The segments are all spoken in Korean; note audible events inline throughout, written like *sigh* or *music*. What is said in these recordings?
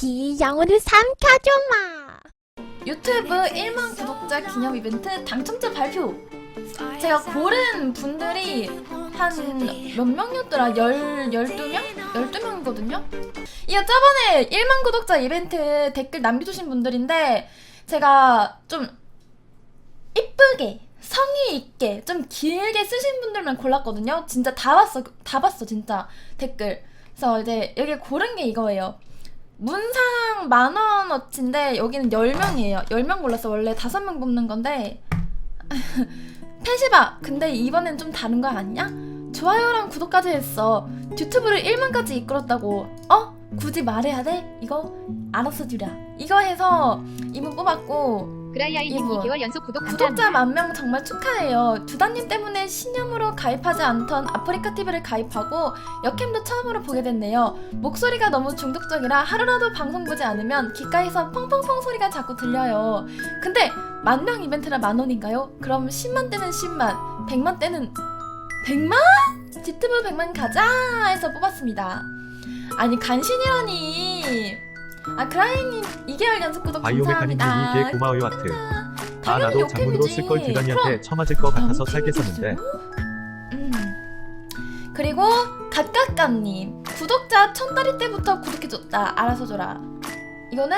파티 영혼을 삼켜줘마 유튜브 1만 구독자 기념 이벤트 당첨자 발표. 제가 고른 분들이 한 몇 명이었더라? 열, 12명? 12명이거든요? 이거 저번에 1만 구독자 이벤트 댓글 남겨주신 분들인데 제가 좀 이쁘게 성의 있게 좀 길게 쓰신 분들만 골랐거든요. 진짜 다 봤어, 다 봤어 진짜 댓글. 그래서 이제 여기 고른 게 이거예요. 문상 만 원어치인데 여기는 10명이에요. 10명 골랐어. 원래 5명 뽑는 건데. *laughs* 패시바! 근데 이번엔 좀 다른 거 아니야? 좋아요랑 구독까지 했어. 유튜브를 1만까지 이끌었다고. 어? 굳이 말해야 돼? 이거 알아서 주랴. 이거 해서 이분 뽑았고 그라이아이님 이분. 2개월 연속 구독 감사합니다. 구독자 만 명 정말 축하해요. 두다님 때문에 신념으로 가입하지 않던 아프리카 TV를 가입하고 역캠도 처음으로 보게 됐네요. 목소리가 너무 중독적이라 하루라도 방송 보지 않으면 귓가에서 펑펑펑 소리가 자꾸 들려요. 근데 만 명 이벤트라 만 원인가요? 그럼 10만 때는 10만, 100만 때는 100만? 지트브 100만 가자 해서 뽑았습니다. 아니 간신이라니. 아 그라이님 2개월 연속 구독 감사합니다. 이게 고마워요 하트. 아 나도 장문으로. 쓸걸 두단이한테 그럼 처맞을 것 같아서 너무 살겠었는데 음. 그리고 갓갓갓님 구독자 천 달이 때부터 구독해줬다 알아서 줘라 이거는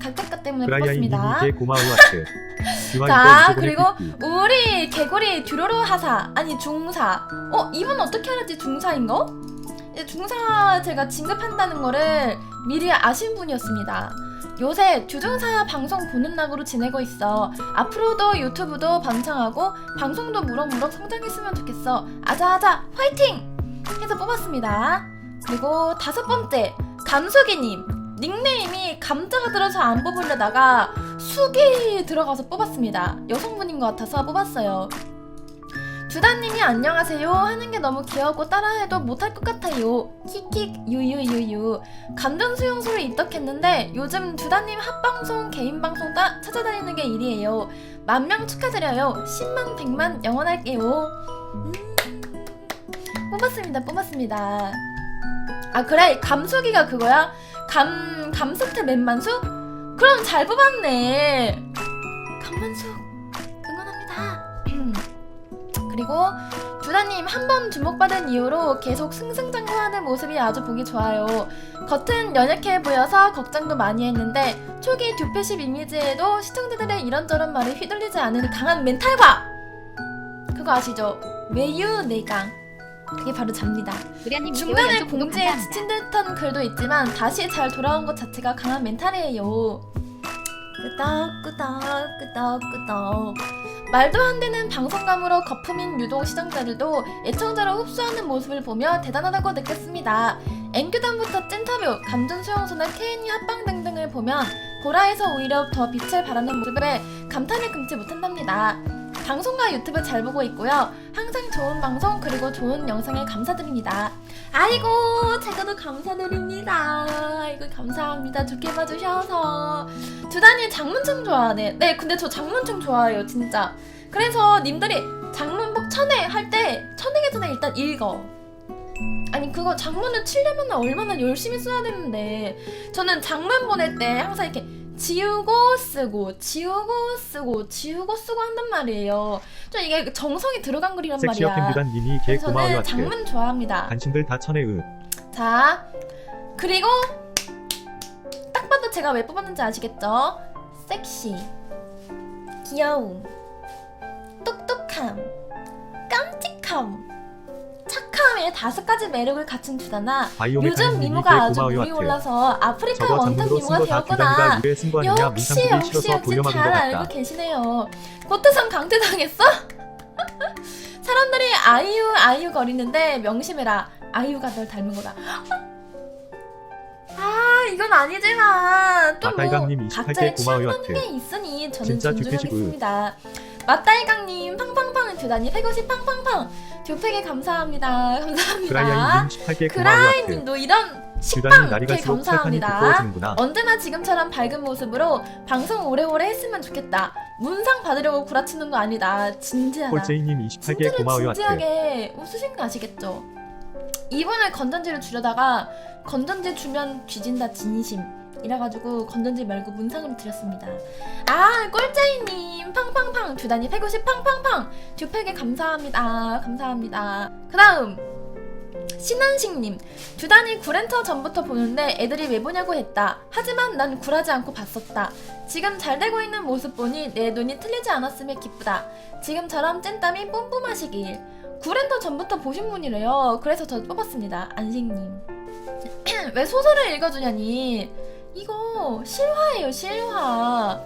갓갓갓 때문에 뽑았습니다 이게 고마워요 하트. *laughs* 자, 그리고. 우리 개구리 듀로로 하사 아니 중사 어 이분 어떻게 알았지 중사인 거? 중사 제가 진급한다는 거를 미리 아신 분이었습니다. 요새 주중사 방송 보는 낙으로 지내고 있어. 앞으로도 유튜브도 번창하고 방송도 무럭무럭 성장했으면 좋겠어. 아자아자 화이팅! 해서 뽑았습니다. 그리고 다섯 번째 감수기님 닉네임이 감자가 들어서 안 뽑으려다가 숙이 들어가서 뽑았습니다. 여성분인 것 같아서 뽑았어요. 두다님이 안녕하세요 하는 게 너무 귀여웠고 따라해도 못할 것 같아요. 킥킥 유유유유. 감정 수용소를 입덕했는데 요즘 두다님 핫방송 개인 방송 따 찾아다니는 게 일이에요. 만 명 축하드려요. 10만 100만 영원할게요. 음. 뽑았습니다. 뽑았습니다. 아 그래 감수기가 그거야? 감 감스트 맨만숙? 그럼 잘 뽑았네. 그리고 두다님 한 번 주목받은 이후로 계속 승승장구하는 모습이 아주 보기 좋아요. 겉은 연약해 보여서 걱정도 많이 했는데 초기 듀페십 이미지에도 시청자들의 이런저런 말에 휘둘리지 않은 강한 멘탈과 그거 아시죠? 외유 내강 그게 바로 잡니다. 그라님 2개월 중간에 공지에. 지친 듯한 글도 있지만 다시 잘 돌아온 것 자체가 강한 멘탈이에요. 끄덕 끄덕 끄덕 끄덕 말도 안 되는 방송감으로 거품인 유독 시청자들도 애청자로 흡수하는 모습을 보며 대단하다고 느꼈습니다. 앵규단부터 찐터뷰, 감전 수용소나 KNU 합방 등등을 보면 보라에서 오히려 더 빛을 발하는 모습에 감탄을 금치 못한답니다. 방송과 유튜브 잘 보고 있고요. 항상 좋은 방송 그리고 좋은 영상을 감사드립니다. 아이고 제가도 감사드립니다. 아이고 감사합니다. 좋게 봐주셔서 두단이 장문층 좋아하네. 네 근데 저 장문층 좋아해요 진짜. 그래서 님들이 장문복 천회 할 때 천회기 전에 일단 읽어. 아니 그거 장문을 치려면 얼마나 열심히 써야 되는데 저는 장문 보낼 때 항상 이렇게 지우고 쓰고 지우고 쓰고 지우고 쓰고 한단 말이에요. 좀 이게 정성이 들어간 글이란 섹시어 말이야. 캠두단님이 개 고마워요 저는 하트. 장문 좋아합니다. 간신들 다 읒. 자, 그리고 딱 봐도 제가 왜 뽑았는지 아시겠죠? 섹시, 귀여움, 똑똑함, 착함의 다섯 가지 매력을 갖춘 두다나 요즘 미모가 아주 물이. 올라서 아프리카 원탑 미모가 되었구나. 역시 역시 역시 잘. 알고 계시네요. 고트성 강퇴당했어? *laughs* 사람들이 아이유 아이유 거리는데 명심해라. 아이유가 널 닮은 거다. *gasps* 아 이건 아니지만 또뭐 맞다이강님 28개 각자의 하트. 게 있으니 저는. 존중하겠습니다. 맞다이강님 팡팡팡 두다니 패거시 팡팡팡 듀팩에 감사합니다. 감사합니다. 그라이아이님 18개 고마워요 하트. 그라이님도 이런 두단이 식빵 게 감사합니다. 언제나 지금처럼 밝은 모습으로 방송 오래오래 했으면 좋겠다. 문상 받으려고 구라치는 거 아니다. 진지하다. 홀제이님 28개 진짜로 고마워요 하트. 진지하게 웃으신 거 아시겠죠? 이분을 건전지를 주려다가 건전지 주면 뒤진다 진심 이래가지고 건전지 말고 문상으로 드렸습니다. 아 꼴짜이님 팡팡팡 두 단위 150 팡팡팡 두 팩에 감사합니다. 감사합니다. 그 다음 신한식님 두 단위 구렌터 전부터 보는데 애들이 왜 보냐고 했다. 하지만 난 굴하지 않고 봤었다. 지금 잘 되고 있는 모습 보니 내 눈이 틀리지 않았으면 기쁘다. 지금처럼 찐땀이 뿜뿜하시길. 구렌터 전부터 보신 분이래요. 그래서 저 뽑았습니다. 안식님. *clears throat* 왜 소설을 읽어주냐니. 이거 실화예요, 실화.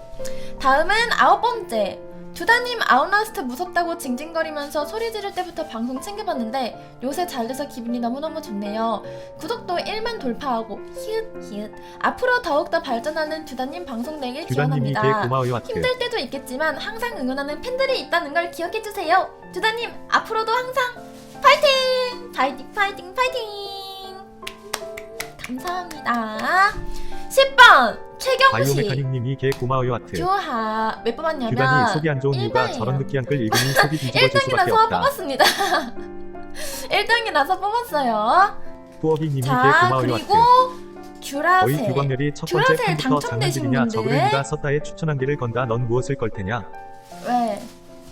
다음은 아홉 번째. 두다님 아웃라스트 무섭다고 징징거리면서 소리 지를 때부터 방송 챙겨봤는데 요새 잘 돼서 기분이 너무너무 좋네요. 구독도 1만 돌파하고 히읗 히읗 앞으로 더욱더 발전하는 두다님 방송 개 기원합니다. 고마워요 하트. 힘들 때도 있겠지만 항상 응원하는 팬들이 있다는 걸 기억해주세요. 두다님 앞으로도 항상 파이팅! 파이팅 파이팅 파이팅! 감사합니다. 10번 최경식 바이오메카닉님이 개 고마워요 하트. 교하 몇 규단이 뽑았냐면 속이 안 좋은 이유가 일반이에요. 저런 느끼한 글 읽으니 속이 뒤집어질 *laughs* 수밖에 1등이라서 없다. 뽑았습니다. *laughs* 1등이라서 뽑았어요. 뚜어비님이 개 자 고마워요 그리고 하트. 듀라세 어이 규광열이 첫 번째 듀라셀 컴퓨터 당첨되신 장난질이냐 분들. 저그랜이가 섰다에 추천한 길을 건다 넌 무엇을 걸 테냐 왜?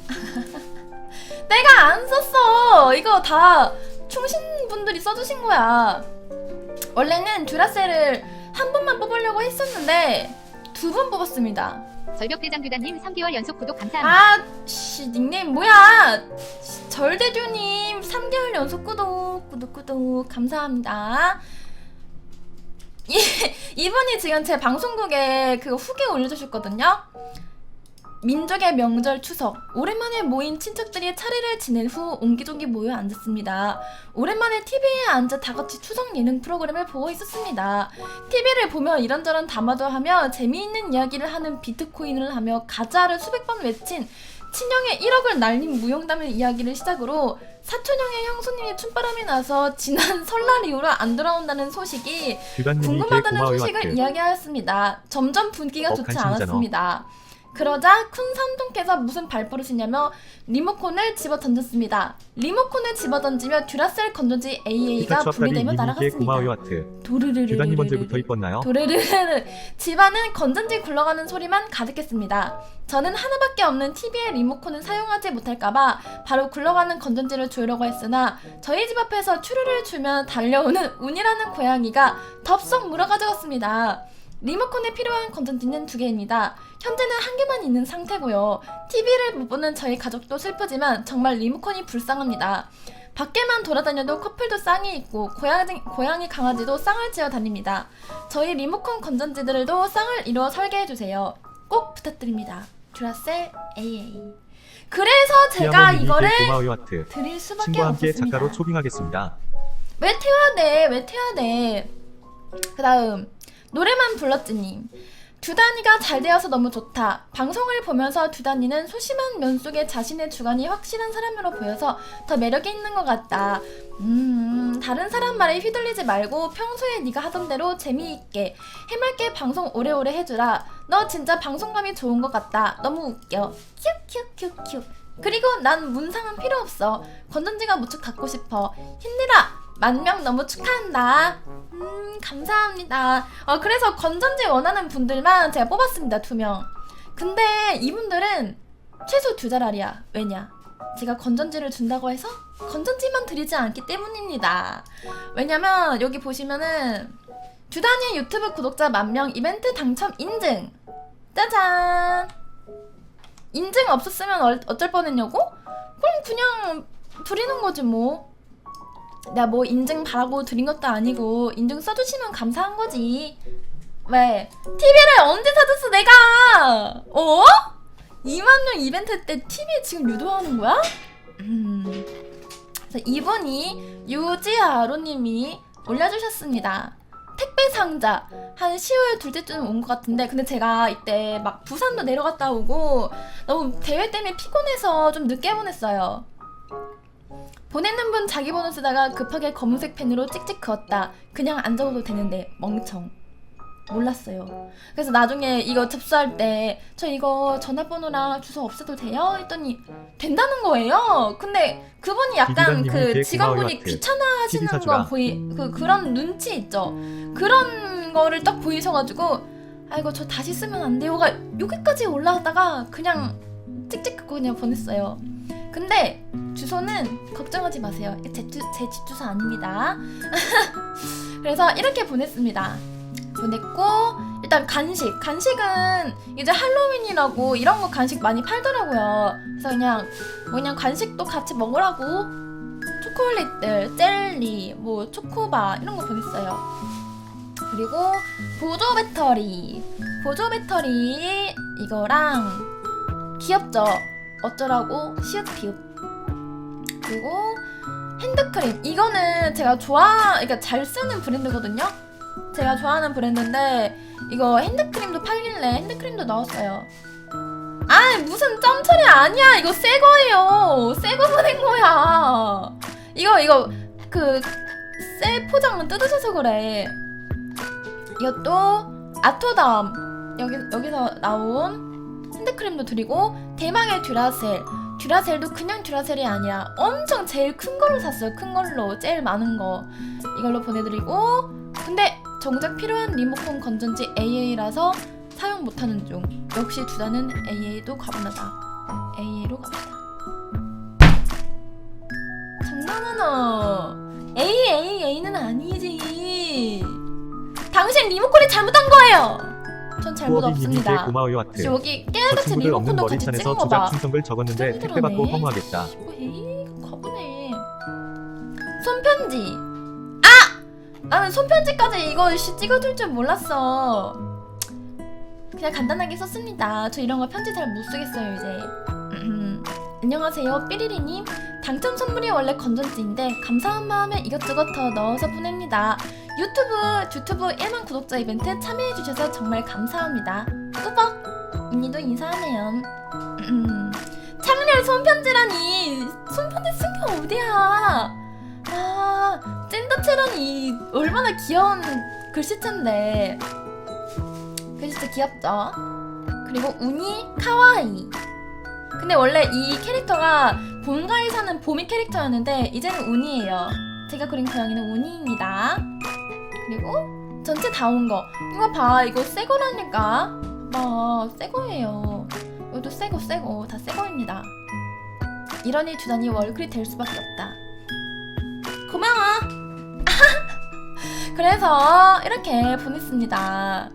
*laughs* 내가 안 썼어. 이거 다 충신 분들이 써주신 거야. 원래는 듀라셀을 한 번만 뽑으려고 했었는데 두번 뽑았습니다. 절벽대장 규단님 3개월 연속 구독 감사합니다. 아, 씨 닉네임 뭐야? 씨, 절대주님 3개월 연속 구독 구독 구독 감사합니다. 이 *laughs* 이분이 지금 제 방송국에 그 후기 올려주셨거든요. 민족의 명절 추석 오랜만에 모인 친척들이 차례를 지낸 후 옹기종기 모여 앉았습니다. 오랜만에 TV에 앉아 다 같이 추석 예능 프로그램을 보고 있었습니다. TV를 보며 이런저런 담화도 하며 재미있는 이야기를 하는 비트코인을 하며 가짜를 수백 번 외친 친형의 1억을 날린 무용담의 이야기를 시작으로 사촌형의 형수님이 춤바람이 나서 지난 *laughs* 설날 이후로 안 돌아온다는 소식이 궁금하다는 소식을. 이야기하였습니다. 점점 분기가 어, 좋지. 않았습니다. 그러자 큰 삼통께서 무슨 발버릇이냐며 리모컨을 집어 던졌습니다. 리모컨을 집어 던지며 듀라셀 건전지 AA가 분리되며 님이 개 고마워요 날아갔습니다. 하트. 도르르르 규단님 언제부터 이뻤나요? 도르르르 집안은 건전지 굴러가는 소리만 가득했습니다. 저는 하나밖에 없는 TV의 리모컨을 사용하지 못할까봐 바로 굴러가는 건전지를 주려고 했으나 저희 집 앞에서 추르를 주며 달려오는 운이라는 고양이가 덥석 물어가져갔습니다. 리모컨에 필요한 건전지는 두 개입니다. 현재는 한 개만 있는 상태고요. TV를 못 보는 저희 가족도 슬프지만 정말 리모컨이 불쌍합니다. 밖에만 돌아다녀도 커플도 쌍이 있고 고양이, 고양이 강아지도 쌍을 지어 다닙니다. 저희 리모컨 건전지들도 쌍을 이루어 설계해주세요. 꼭 부탁드립니다. 듀라셀 AA. 그래서 제가 이거를 개 고마워요 하트. 드릴 수밖에 친구와 함께 없었습니다. 작가로 초빙하겠습니다. 왜 태워야 돼? 왜 태워야 돼? 그 다음 노래만 불렀지님 두단이가 잘 되어서 너무 좋다. 방송을 보면서 두단이는 소심한 면 속에 자신의 주관이 확실한 사람으로 보여서 더 매력이 있는 것 같다. 음, 다른 사람 말에 휘둘리지 말고 평소에 네가 하던 대로 재미있게 해맑게 방송 오래오래 해주라. 너 진짜 방송감이 좋은 것 같다. 너무 웃겨. 큐큐큐큐. 그리고 난 문상은 필요 없어. 건전지가 무척 갖고 싶어. 힘내라. 만 명 너무 축하한다. 음, 감사합니다. 어, 그래서 건전지 원하는 분들만 제가 뽑았습니다. 두 명. 근데 이분들은 최소 두 자랄이야. 왜냐? 제가 건전지를 준다고 해서 건전지만 드리지 않기 때문입니다. 왜냐면 여기 보시면은 두 단위 유튜브 구독자 만 명 이벤트 당첨 인증. 짜잔. 인증 없었으면 얼- 어쩔 뻔했냐고? 그럼 그냥 드리는 거지 뭐. 내가 뭐 인증 바라고 드린 것도 아니고 인증 써주시면 감사한 거지. 왜? TV를 언제 사줬어 내가? 어? 2만 명 이벤트 때 TV 지금 유도하는 거야? 음. 이분이 유지아로님이 올려주셨습니다. 택배 상자 한 10월 둘째쯤 온것 같은데 근데 제가 이때 막 부산도 내려갔다 오고 너무 대회 때문에 피곤해서 좀 늦게 보냈어요. 보내는 분 자기 번호 쓰다가 급하게 검은색 펜으로 찍찍 그었다. 그냥 안 적어도 되는데 멍청. 몰랐어요. 그래서 나중에 이거 접수할 때 저 이거 전화번호랑 주소 없애도 돼요? 했더니 된다는 거예요. 근데 그분이 약간 그 직원분이 귀찮아하시는 거. 보이 그 그런 눈치 있죠. 그런 거를 딱 보이셔가지고 아이고 저 다시 쓰면 안 돼요가 여기까지 올라왔다가 그냥 찍찍 긋고 그냥 보냈어요. 근데 주소는 걱정하지 마세요. 제, 주, 제 집주소 아닙니다. *laughs* 그래서 이렇게 보냈습니다. 보냈고 일단 간식 간식은 이제 할로윈이라고 이런 거 간식 많이 팔더라고요. 그래서 그냥 뭐 그냥 간식도 같이 먹으라고 초콜릿들, 젤리, 뭐 초코바 이런 거 보냈어요. 그리고 보조 배터리, 보조 배터리 이거랑 귀엽죠? 어쩌라고? 비읍. 그리고 핸드크림. 이거는 제가 좋아, 그러니까 잘 쓰는 브랜드거든요. 제가 좋아하는 브랜드인데 이거 핸드크림도 팔길래 핸드크림도 넣었어요. 아 무슨 짬처리 아니야. 이거 새 거예요. 새거 보낸 거야. 이거 이거 그 새 포장은 뜯으셔서 그래. 이것도 아토담 여기 여기서 나온 핸드크림도 드리고 대망의 듀라셀. 듀라셀도 그냥 듀라셀이 아니야 엄청 제일 큰 걸로 샀어요. 큰 걸로 제일 많은 거. 이걸로 보내드리고. 근데 정작 필요한 리모컨 건전지 AA라서 사용 못하는 중. 역시 두다는 AA도 가분하다. AA로 갑시다. 장난하나? AAA는 아니지. 당신 리모컨이 잘못한 거예요 전 잘못 없습니다 고마워요 하트. 여기 저 깨알같이 친구들 없는 리모컨도 같이 머리산에서 찍은 거 조작 봐. 충성글 적었는데 좀 택배 받고. 허무하겠다. 뭐, 에이, 가보네. 손편지. 아! 나는 손편지까지 이거 씨 찍어줄 줄 몰랐어. 그냥 간단하게 썼습니다. 저 이런 거 편지 잘 못 쓰겠어요 이제. 음, *clears throat* 안녕하세요 삐리리님. 당첨 선물이 원래 건전지인데 감사한 마음에 이것저것 더 넣어서 보냅니다. 유튜브 유튜브 1만 구독자 이벤트 참여해주셔서 정말 감사합니다. 꾸벅 언니도 인사하네요. 음, 창렬 손편지라니. 손편지 쓴게 어디야? 아 찐더체라니. 얼마나 귀여운 글씨체인데. 글씨체 귀엽죠? 그리고 우니 카와이. 근데 원래 이 캐릭터가 본가에 사는 봄이 캐릭터였는데 이제는 우니예요. 제가 그린 고양이는 우니입니다 그리고 전체 다 온 거 이거 봐 이거 새 거라니까 봐새 거예요 이것도 새거 새거 다 새 거입니다. 이러니 두단이 월클이 될 수밖에 없다. 고마워. *laughs* 그래서 이렇게 보냈습니다.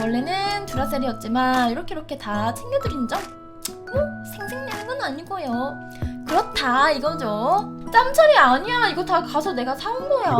원래는 두라셀이었지만 이렇게 이렇게 다 챙겨드린 점 뭐, 생색내는 건 아니고요. 그렇다 이거죠. 짬처리 아니야. 이거 다 가서 내가 사온 거야.